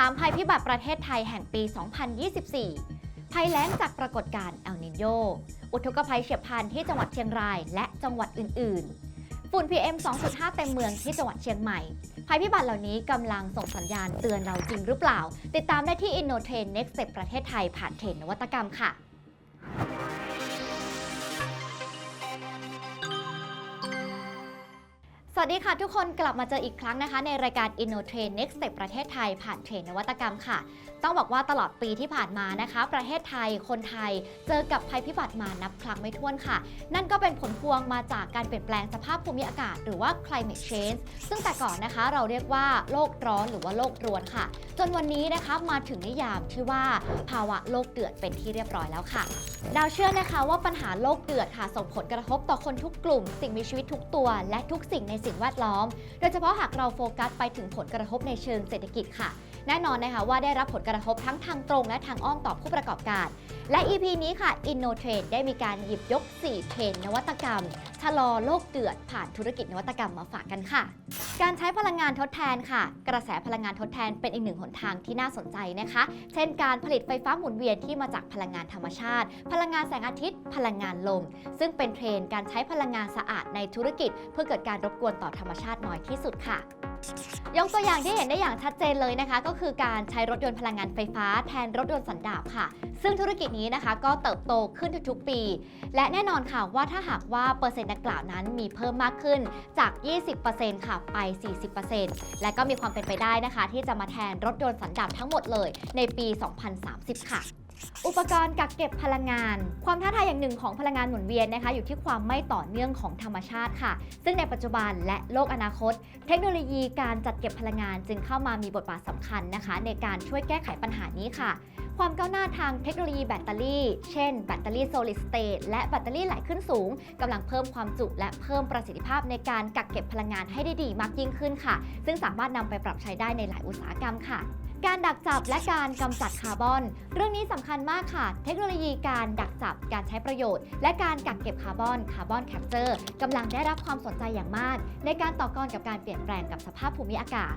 3 ภัยพิบัติประเทศไทยแห่งปี 2024 ภัยแล้งจากปรากฏการณ์เอลนิโย อุทกภัยเฉียบพลันที่จังหวัดเชียงราย และจังหวัดอื่น ๆ ฝุ่น PM 2.5 เต็มเมืองที่จังหวัดเชียงใหม่ ภัยพิบัติเหล่านี้กำลังส่งสัญญาณเตือนเราจริงหรือเปล่า ติดตามได้ที่ InnoTrain Next Step ประเทศไทยผ่านเทรนนวัตกรรมค่ะ วัสดีค่ะทุกคนกลับมาเจออีกครั้งนะคะ ในรายการ InnoTrain Next Step ประเทศไทยผ่านเทรนนวัตกรรมค่ะ ต้องบอกว่าตลอดปีที่ผ่านมานะคะ ประเทศไทยคนไทยเจอกับภัยพิบัติมานับครั้งไม่ถ้วนค่ะ นั่นก็เป็นผลพวงมาจากการเปลี่ยนแปลงสภาพภูมิอากาศ หรือว่า climate change ซึ่งแต่ก่อนนะคะเราเรียกว่าโลกร้อนหรือว่าโลกรวนค่ะ จนวันนี้นะคะมาถึงนิยามที่ว่าภาวะโลกเดือดเป็นที่เรียบร้อยแล้วค่ะดาวเชื่อนะคะว่าปัญหาโลกเดือดค่ะส่งผลกระทบต่อคนทุกกลุ่ม สิ่งมีชีวิตทุกตัว และทุกสิ่งในสิ่งแวดล้อม โดยเฉพาะหากเราโฟกัสไปถึงผลกระทบในเชิงเศรษฐกิจค่ะ แน่นอนนะคะว่าได้รับผลกระทบทั้งทางตรงและทางอ้อมต่อผู้ประกอบการ และ EP นี้ค่ะ InnoTrend ได้มีการหยิบยก 4 เทรนนวัตกรรมชะลอโลกเดือดผ่านธุรกิจนวัตกรรมมาฝากกันค่ะ การใช้พลังงานทดแทนค่ะ กระแสพลังงานทดแทนเป็นอีกหนึ่งหนทางที่น่าสนใจนะคะ เช่นการผลิตไฟฟ้าหมุนเวียนที่มาจากพลังงานธรรมชาติ พลังงานแสงอาทิตย์ พลังงานลม ซึ่งเป็นเทรนการใช้พลังงานสะอาดในธุรกิจ เพื่อเกิดการรบกวนต่อธรรมชาติน้อยที่สุดค่ะ ยกตัวอย่างที่เห็นได้อย่างชัดเจนเลยนะคะ ก็คือการใช้รถยนต์พลังงานไฟฟ้าแทนรถยนต์สันดาปค่ะ ซึ่งธุรกิจนี้นะคะก็เติบโตขึ้นทุกๆปี และแน่นอนค่ะว่าถ้าหากว่าเปอร์เซ็นต์ดังกล่าวนั้นมีเพิ่มมากขึ้นจาก 20%ค่ะไป 40%และก็มีความเป็นไปได้นะคะ ที่จะมาแทนรถยนต์สันดาปทั้งหมดเลย ในปี 2030 ค่ะ อุปกรณ์กักเก็บพลังงาน ความท้าทายอย่างหนึ่งของพลังงานหมุนเวียนนะคะ อยู่ที่ความไม่ต่อเนื่องของธรรมชาติค่ะ ซึ่งในปัจจุบันและโลกอนาคต เทคโนโลยีการจัดเก็บพลังงานจึงเข้ามามีบทบาทสำคัญนะคะ ในการช่วยแก้ไขปัญหานี้ค่ะ ความก้าวหน้าทางเทคโนโลยีแบตเตอรี่ เช่น แบตเตอรี่ solid state และแบตเตอรี่ไหลขึ้นสูงกำลังเพิ่มความจุและเพิ่มประสิทธิภาพในการกักเก็บพลังงานให้ได้ดีมากยิ่งขึ้นค่ะ ซึ่งสามารถนำไปปรับใช้ได้ในหลายอุตสาหกรรมค่ะ การดักจับและการกำจัดคาร์บอน เรื่องนี้สำคัญมากค่ะ เทคโนโลยีการดักจับ การใช้ประโยชน์ และการกักเก็บคาร์บอนคาร์บอนแคปเจอร์กำลังได้รับความสนใจอย่างมาก ในการต่อกรกับการเปลี่ยนแปลงกับสภาพภูมิอากาศ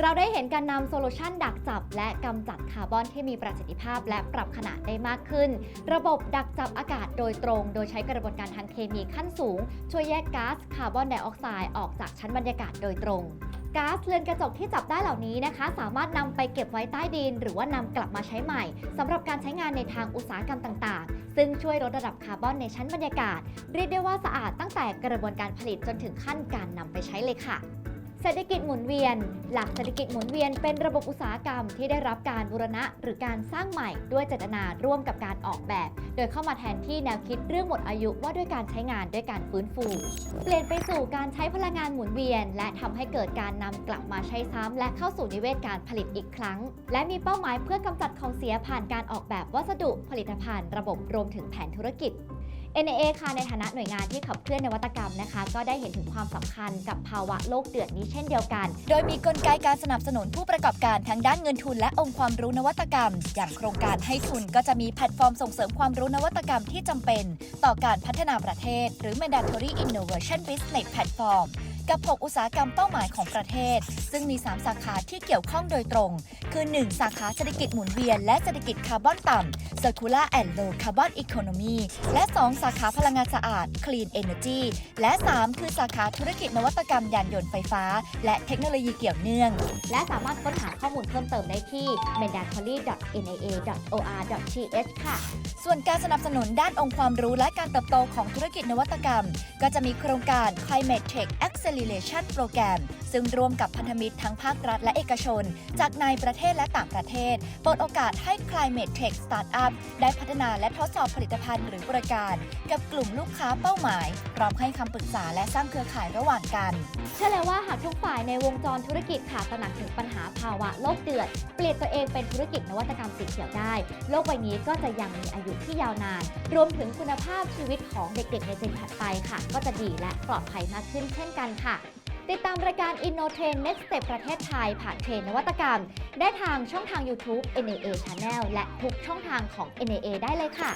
เราได้เห็นการนำโซลูชันดักจับ และกำจัดคาร์บอนที่มีประสิทธิภาพ และปรับขนาดได้มากขึ้น ระบบดักจับอากาศโดยตรง โดยใช้กระบวนการทางเคมีขั้นสูง ช่วยแยกก๊าซคาร์บอนไดออกไซด์ออกจากชั้นบรรยากาศโดยตรง ก๊าซเรือนกระจกที่จับได้เหล่านี้นะคะ สามารถนำไปเก็บไว้ใต้ดิน หรือว่านำกลับมาใช้ใหม่สำหรับการใช้งานในทางอุตสาหกรรมต่างๆ ซึ่งช่วยลดระดับคาร์บอนในชั้นบรรยากาศ เรียกได้ว่าสะอาดตั้งแต่กระบวนการผลิตจนถึงขั้นการนำไปใช้เลยค่ะ เศรษฐกิจหมุนเวียน หลักเศรษฐกิจหมุนเวียนเป็นระบบอุตสาหกรรมที่ได้รับการบูรณะหรือการสร้างใหม่ด้วยเจตนาร่วมกับการออกแบบ โดยเข้ามาแทนที่แนวคิดเรื่องหมดอายุว่าด้วยการใช้งานด้วยการฟื้นฟู เปลี่ยนไปสู่การใช้พลังงานหมุนเวียน และทำให้เกิดการนำกลับมาใช้ซ้ำและเข้าสู่นิเวศการผลิตอีกครั้ง และมีเป้าหมายเพื่อกำจัดของเสียผ่านการออกแบบวัสดุผลิตภัณฑ์ ระบบรวมถึงแผนธุรกิจ NAA ค่ะในฐานะหน่วยงานที่ขับเคลื่อนนวัตกรรมนะคะ ก็ได้เห็นถึงความสำคัญกับภาวะโลกเดือดนี้เช่นเดียวกัน โดยมีกลไกการสนับสนุนผู้ประกอบการทั้งด้านเงินทุนและองค์ความรู้นวัตกรรม อย่างโครงการให้ทุนก็จะมีแพลตฟอร์มส่งเสริมความรู้นวัตกรรมที่จำเป็น ต่อการพัฒนาประเทศ หรือ Mandatory Innovation Business Platform กับ 6 อุตสาหกรรมเป้าหมายของประเทศ ซึ่งมี 3 สาขาที่เกี่ยวข้องโดยตรง คือ 1 สาขาเศรษฐกิจหมุนเวียน และเศรษฐกิจคาร์บอนต่ำ Circular and Low Carbon Economy และ 2 สาขาพลังงานสะอาด Clean Energy และ 3 คือสาขาธุรกิจนวัตกรรมยานยนต์ไฟฟ้า และเทคโนโลยีเกี่ยวเนื่อง และสามารถค้นหาข้อมูลเพิ่มเติมได้ที่ mandatory.naa.or.th ค่ะ ส่วนการสนับสนุนด้านองค์ความรู้และการเติบโตของธุรกิจนวัตกรรม ก็จะมีโครงการ Climate Tech Excel Acceleration Program ซึ่งร่วมกับพันธมิตรทั้งภาครัฐและเอกชน จากในประเทศและต่างประเทศ เปิดโอกาสให้ Climate Tech Startup ได้พัฒนาและทดสอบผลิตภัณฑ์หรือบริการ กับกลุ่มลูกค้าเป้าหมาย พร้อมให้คำปรึกษาและสร้างเครือข่ายระหว่างกัน เชื่อเลยว่าหากทุกฝ่ายในวงจรธุรกิจค่ะตระหนักถึงปัญหาภาวะโลกเดือด เปลี่ยนตัวเองเป็นธุรกิจนวัตกรรมสีเขียวได้ โลกใบนี้ก็จะยังมีอายุที่ยาวนาน รวมถึงคุณภาพชีวิตของเด็กๆในเจนถัดไปค่ะ ก็จะดีและปลอดภัยมากขึ้นเช่นกันค่ะ ติดตามรายการ InnoTrain Next Step ประเทศไทย ผ่านเทรนนวัตกรรม ได้ทางช่องทาง YouTube NAA Channel และทุกช่องทางของ NAA ได้เลยค่ะ